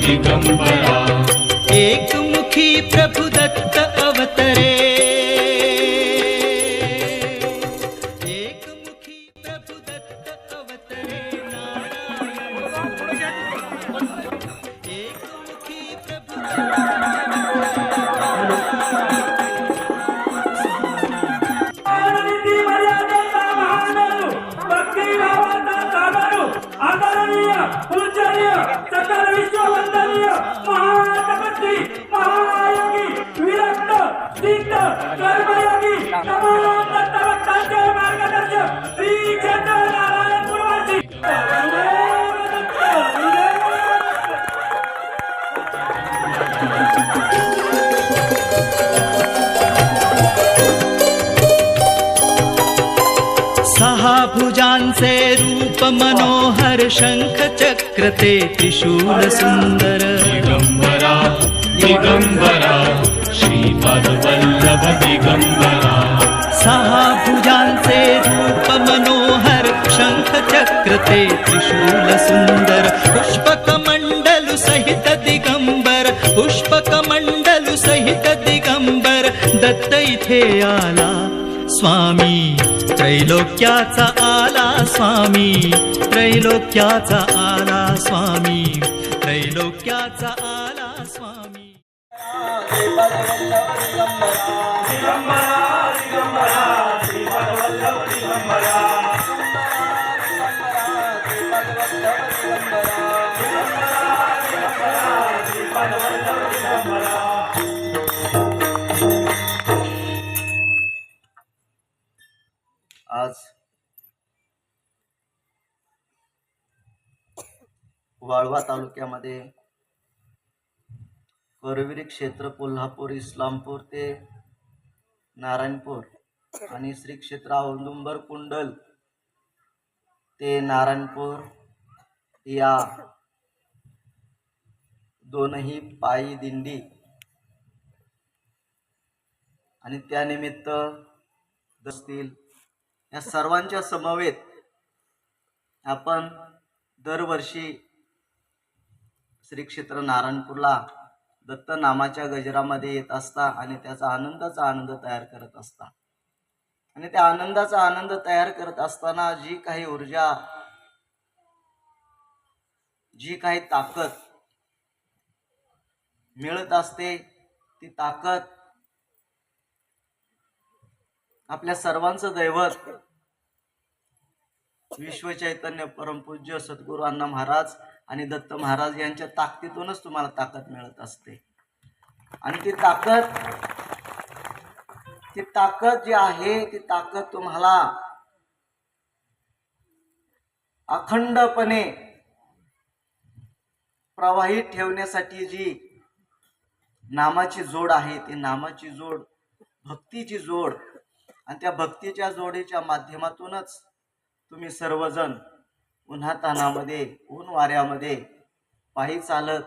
दिगम्बरा। एकमुखी प्रभुदत्त महायोगी विरक्त सिद्ध कर्मयोगी तमाम दत्तभक्तांचे मार्गदर्शक श्री क्षेत्र नारायण गुरुवासी गुरुदेव दत्त, गुरुदेव दत्त. सहा भुजांचे रूप मनोहर शंख चक्र ते त्रिशूल सुंदर दिगंबरा दिगंबरा श्रीपादवल्लभ दिगंबरा. सहा भुजांचे रूप मनोहर शंख चक्र ते त्रिशूल सुंदर. पुष्पक मंडल सहित दिगंबर पुष्पक मंडल सहित दिगंबर. दत्त इथे आला स्वामी. त्रैलोक्याचा आला स्वामी. त्रैलोक्याचा आला स्वामी. त्रैलोक्याचा आला स्वामी. आज वाळवा तालुक्यामध्ये करविरी क्षेत्र कोल्हापूर इस्लामपूर ते नारायणपूर आणि श्री क्षेत्र औदुंबर कुंडल ते नारायणपूर या दोनही पायी दिंडी. आणि त्यानिमित्त असतील या सर्वांच्या समवेत आपण दरवर्षी श्री क्षेत्र नारायणपूरला दत्त नामाच्या गजरामध्ये येत असता आणि त्याचा आनंदाचा आनंद तयार करत असता. आणि त्या आनंदाचा आनंद तयार करत असताना जी काही ऊर्जा जी काही ताकद मिळत असते ती ताकद आपल्या सर्वांचं दैवत विश्वचैतन्य परमपूज्य सद्गुरू अण्णा महाराज आणि दत्त महाराज यांच्या ताकदीतूनच तुम्हाला ताकद मिळत असते. आणि ती ताकद ती ताकद जी आहे ती ताकद तुम्हाला अखंडपणे प्रवाहित ठेवण्यासाठी जी नामाची जोड आहे ती नामाची जोड भक्तीची जोड आणि त्या भक्तीच्या जोडीच्या माध्यमातूनच तुम्ही सर्वजण उन्हातानामध्ये ऊन वाऱ्यामध्ये पायी चालत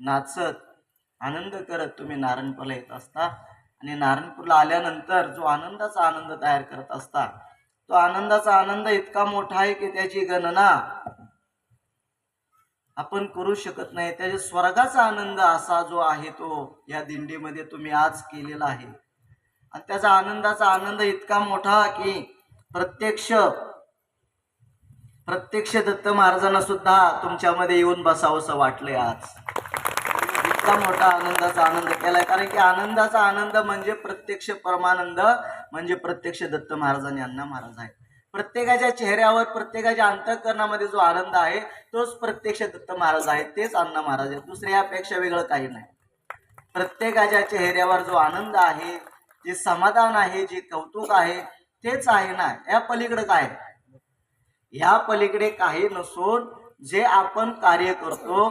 नाचत आनंद करत तुम्ही नारायणपूरला येत असता. आणि नारायणपूरला आल्यानंतर जो आनंदाचा आनंद तयार करत असता तो आनंदाचा आनंद इतका मोठा आहे की त्याची गणना आपण करू शकत नाही. त्याच्या स्वर्गाचा आनंद असा जो आहे तो या दिंडीमध्ये तुम्ही आज केलेला आहे. आणि त्याचा आनंदाचा आनंद इतका मोठा की प्रत्यक्ष प्रत्यक्ष दत्त महाराजांना सुद्धा तुमच्यामध्ये येऊन बसावंसं वाटलंय आज. इतका मोठा आनंदाचा आनंद केलाय. कारण की आनंदाचा आनंद म्हणजे प्रत्यक्ष परमानंद म्हणजे प्रत्यक्ष दत्त महाराजांनी अण्णा महाराज आहे प्रत्येकाच्या चेहऱ्यावर प्रत्येकाच्या अंतःकरणामध्ये जो आनंद आहे तोच प्रत्यक्ष दत्त महाराज आहे तेच अण्णा महाराज आहे दुसऱ्यापेक्षा वेगळं काही नाही. प्रत्येकाच्या चेहऱ्यावर जो आनंद आहे जे समाधान आहे जे कौतुक आहे तेच आहे ना. या पलीकडं काय? ह्या पलीकडे काही नसून जे आपण कार्य करतो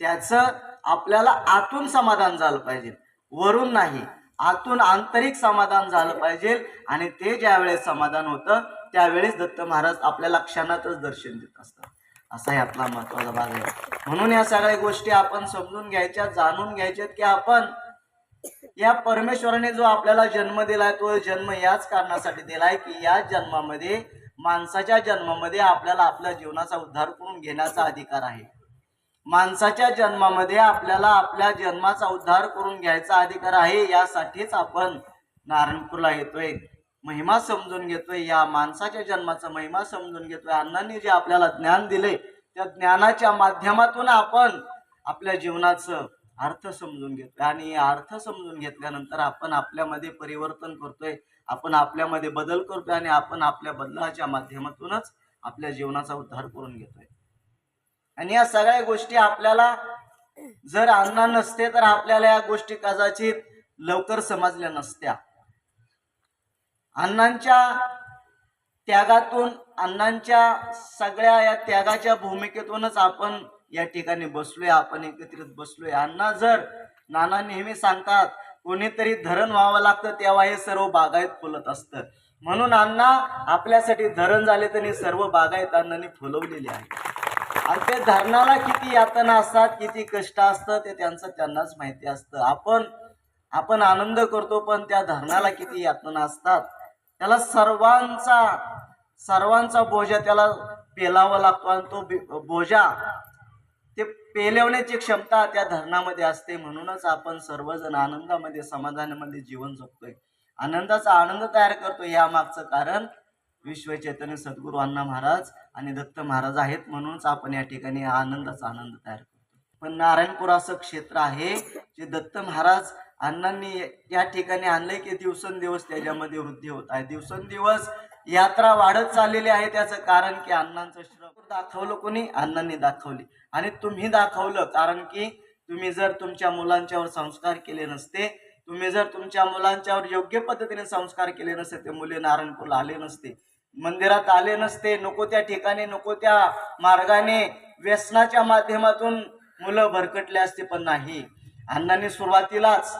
त्याचं आपल्याला आतून समाधान झालं पाहिजे. वरून नाही आतून आंतरिक समाधान झालं पाहिजे आणि ते ज्यावेळेस समाधान होतं त्यावेळेस दत्त महाराज आपल्याला क्षणातच दर्शन देत असतात. असा यातला महत्त्वाचा भाग आहे. म्हणून या सगळ्या गोष्टी आपण समजून घ्यायच्या जाणून घ्यायच्यात की आपण या परमेश्वराने जो आपल्याला जन्म दिलाय तो जन्म याच कारणासाठी दिलाय की या जन्मामध्ये माणसाच्या जन्मामध्ये आपल्याला आपल्या जीवनाचा उद्धार करून घेण्याचा अधिकार आहे. माणसाच्या जन्मामध्ये आपल्याला आपल्या जन्माचा उद्धार करून घ्यायचा अधिकार आहे यासाठीच आपण नारायणपूरला येतोय. महिमा समजून घेतोय. या माणसाच्या जन्माचा महिमा समजून घेतोय. अण्णांनी जे आपल्याला ज्ञान दिले त्या ज्ञानाच्या माध्यमातून आपण आपल्या जीवनाचं अर्थ समजून घेतोय. आणि अर्थ समजून घेतल्यानंतर आपण आपल्यामध्ये परिवर्तन करतोय. आपण आपल्यामध्ये बदल करतोय आणि आपण आपल्या बदलाच्या माध्यमातूनच आपल्या जीवनाचा उद्धार करून घेतोय. आणि या सगळ्या गोष्टी आपल्याला जर अण्णा नसते तर आपल्याला या गोष्टी कदाचित लवकर समजल्या नसत्या. अण्णांच्या त्यागातून अण्णांच्या सगळ्या या त्यागाच्या भूमिकेतूनच आपण या ठिकाणी बसलोय आपण एकत्रित बसलोय. अण्णा जर नाना नेहमी सांगतात कोणीतरी धरण व्हावं लागतं तेव्हा हे सर्व बागायत फुलत असतं. म्हणून अण्णा आपल्यासाठी धरण झाले तर हे सर्व बागायत अण्णांनी फुलवलेली आहे. आणि ते धरणाला किती यातना असतात किती कष्ट असतं ते त्यांचं त्यांनाच माहिती असतं. आपण आपण आनंद करतो पण त्या धरणाला किती यातना असतात त्याला सर्वांचा सर्वांचा बोजा त्याला पेलावा लागतो आणि तो बोजा पेलवण्याची क्षमता त्या धरणामध्ये असते. म्हणूनच आपण सर्वजण आनंदामध्ये समाधानामध्ये जीवन जगतोय. आनंदाचा आनंद तयार करतो या मागचं कारण विश्व चैतन्य सद्गुरू अण्णा महाराज आणि दत्त महाराज आहेत. म्हणूनच आपण या ठिकाणी आनंदाचा आनंद तयार करतो पण नारायणपूर असं क्षेत्र आहे जे दत्त महाराज अण्णांनी या ठिकाणी आणलंय की दिवसेंदिवस त्याच्यामध्ये वृद्धी होत आहे. दिवसेंदिवस यात्रा वाढत चाललेली आहे. त्याचं कारण की अण्णांचं श्रम दाखवलं कोणी? अण्णांनी दाखवली. आणि तुम्ही दाखवलं कारण की तुम्ही जर तुमच्या मुलांच्यावर संस्कार केले नसते तुम्ही जर तुमच्या मुलांच्यावर योग्य पद्धतीने संस्कार केले नसते ते मुले नारायणपूरला आले नसते मंदिरात आले नसते नको त्या ठिकाणी नको त्या मार्गाने व्यसनाच्या माध्यमातून मुलं भरकटले असते पण नाही. अण्णांनी सुरुवातीलाच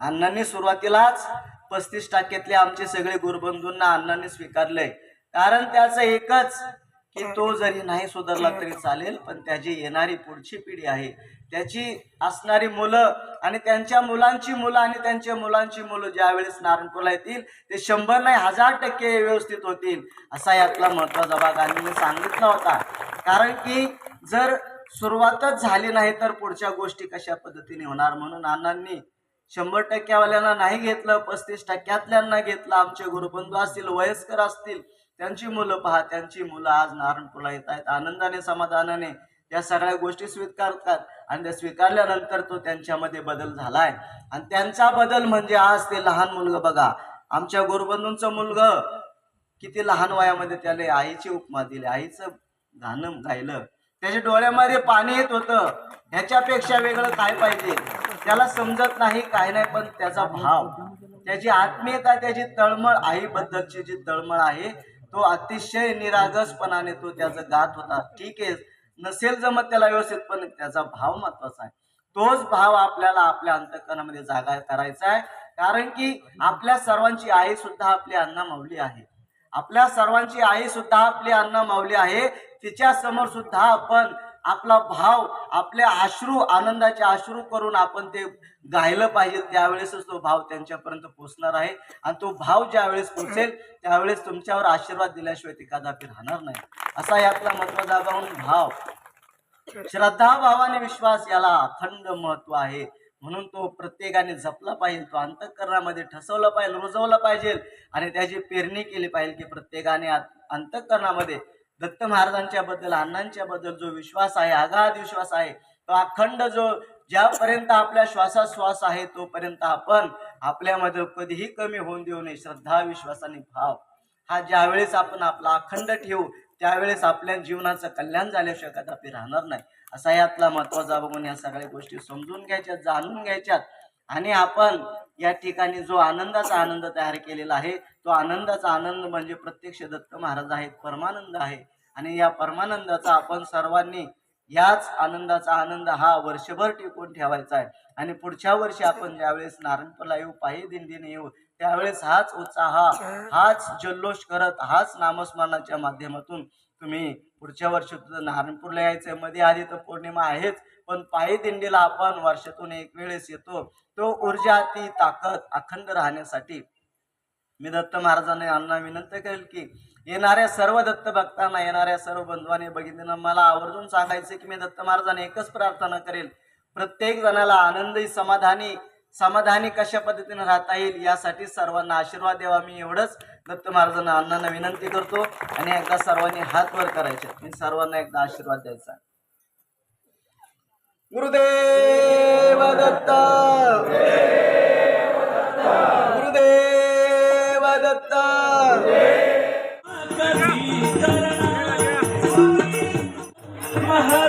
अण्णांनी सुरुवातीलाच पस्तीस टक्क्यातले आमचे सगळे गुरुबंधूंना अण्णांनी स्वीकारलंय. कारण त्याचं एकच की तो जरी नाही सुधारला तरी चालेल पण त्याची येणारी पुढची पिढी आहे. त्याची असणारी मुलं आणि त्यांच्या मुलांची मुलं आणि त्यांच्या मुलांची मुलं ज्यावेळेस नारायणपूरला येतील ते शंभर नाही हजार टक्के व्यवस्थित होतील असा यातला महत्त्वाचा भाग आणि मी सांगितला होता. कारण की जर सुरुवातच झाली नाही तर पुढच्या गोष्टी कशा पद्धतीने होणार? म्हणून अण्णांनी शंभर टक्क्यावाल्यांना नाही घेतलं पस्तीस टक्क्यातल्यांना घेतलं आमचे गुरुबंधू असतील वयस्कर असतील त्यांची मुलं पहा त्यांची मुलं आज नारायणपूरला येत आहेत. आनंदाने समाधानाने त्या सगळ्या गोष्टी स्वीकारतात आणि त्या स्वीकारल्यानंतर तो त्यांच्यामध्ये बदल झालाय. आणि त्यांचा बदल म्हणजे आज ते लहान मुलगा बघा. आमच्या गुरुबंधूंचं मुलगं किती लहान वयामध्ये त्याने आईची उपमा दिली आईचं गाणं गायलं त्याच्या डोळ्यामध्ये पाणी येत होतं. ह्याच्यापेक्षा वेगळं काय पाहिजे? त्याला समजत नाही काय नाही पण त्याचा भाव त्याची आत्मीयता त्याची तळमळ आईबद्दलची जी तळमळ आहे तो अतिशय निरागसपणाने तो त्याचं गात होता. ठीक आहे नसेल जमत त्याला व्यवस्थित पण त्याचा भाव महत्त्वाचा आहे. तोच भाव आपल्याला आपल्या अंतकरणामध्ये जागा करायचा आहे. कारण की आपल्या सर्वांची आई सुद्धा आपली अण्णा माऊली आहे. आपल्या सर्वांची आई सुद्धा आपली अण्णा माऊली आहे. तिच्या समोर सुद्धा आपण आपला भाव आपले अश्रू आनंदाचे अश्रू करून आपण ते गायलं पाहिजे त्यावेळेसच तो भाव त्यांच्यापर्यंत पोहोचणार आहे. आणि तो भाव ज्यावेळेस पोहोचेल त्यावेळेस तुमच्यावर आशीर्वाद दिल्याशिवाय ते कदापि राहणार नाही. असा यातला महत्त्वाचा भाव भाव. श्रद्धा भावाने विश्वास याला अखंड महत्त्व आहे. म्हणून तो प्रत्येकाने जपला पाहिजे तो अंतःकरणामध्ये ठसवला पाहिजे रुजवला पाहिजे. आणि त्याची पेरणी केली पाहिजे की प्रत्येकाने अंतःकरणामध्ये दत्त महाराजांच्या बद्दल अण्णांच्या बद्दल जो विश्वास आहे अगाध विश्वास आहे तो अखंड जो ज्यापर्यंत आपल्या श्वासाश्वास आहे तोपर्यंत आपण आपल्यामध्ये कधीही कमी होऊन देऊ नये. श्रद्धा विश्वासाने भाव हा ज्यावेळेस आपण आपला अखंड ठेवू त्यावेळेस आपल्या जीवनाचं कल्याण झाल्याशिवाय कदापि राहणार नाही. असा यातला महत्त्वाचा बघून या सगळ्या गोष्टी समजून घ्यायच्यात जाणून घ्यायच्यात आणि आपण या ठिकाणी जो आनंदाचा आनंद तयार केलेला आहे तो आनंदाचा आनंद म्हणजे प्रत्यक्ष दत्त महाराज आहेत परमानंद आहे. आणि या परमानंदाचा आपण सर्वांनी याच आनंदाचा आनंद हा वर्षभर टिकून ठेवायचा आहे. आणि पुढच्या वर्षी आपण ज्यावेळेस नारायणपूरला येऊ पायी दिंडीने येऊ त्यावेळेस हाच उत्साह हाच जल्लोष करत हाच नामस्मरणाच्या माध्यमातून तुम्ही पुढच्या वर्षी नारायणपूरला यायचंय. मध्ये आधी तर पौर्णिमा आहेच. पण पायी दिंडीला आपण वर्षातून एक वेळेस येतो. तो ऊर्जा ती ताकद अखंड राहण्यासाठी. मी दत्त महाराजांना यांना विनंती करेल की येणाऱ्या सर्व दत्त भक्तांना येणाऱ्या सर्व बंधवाने बघितलं मला आवर्जून सांगायचं की मी दत्त महाराजांना एकच प्रार्थना करेल. प्रत्येक जणाला आनंदी समाधानी समाधानी कशा पद्धतीने राहता येईल यासाठी सर्वांना आशीर्वाद द्यावा. मी एवढंच दत्त महाराजांना अण्णांना विनंती करतो आणि एकदा सर्वांनी हात वर करायचे. मी सर्वांना एकदा आशीर्वाद द्यायचा गुरुदेव दत्त गुरुदेव दत्त महा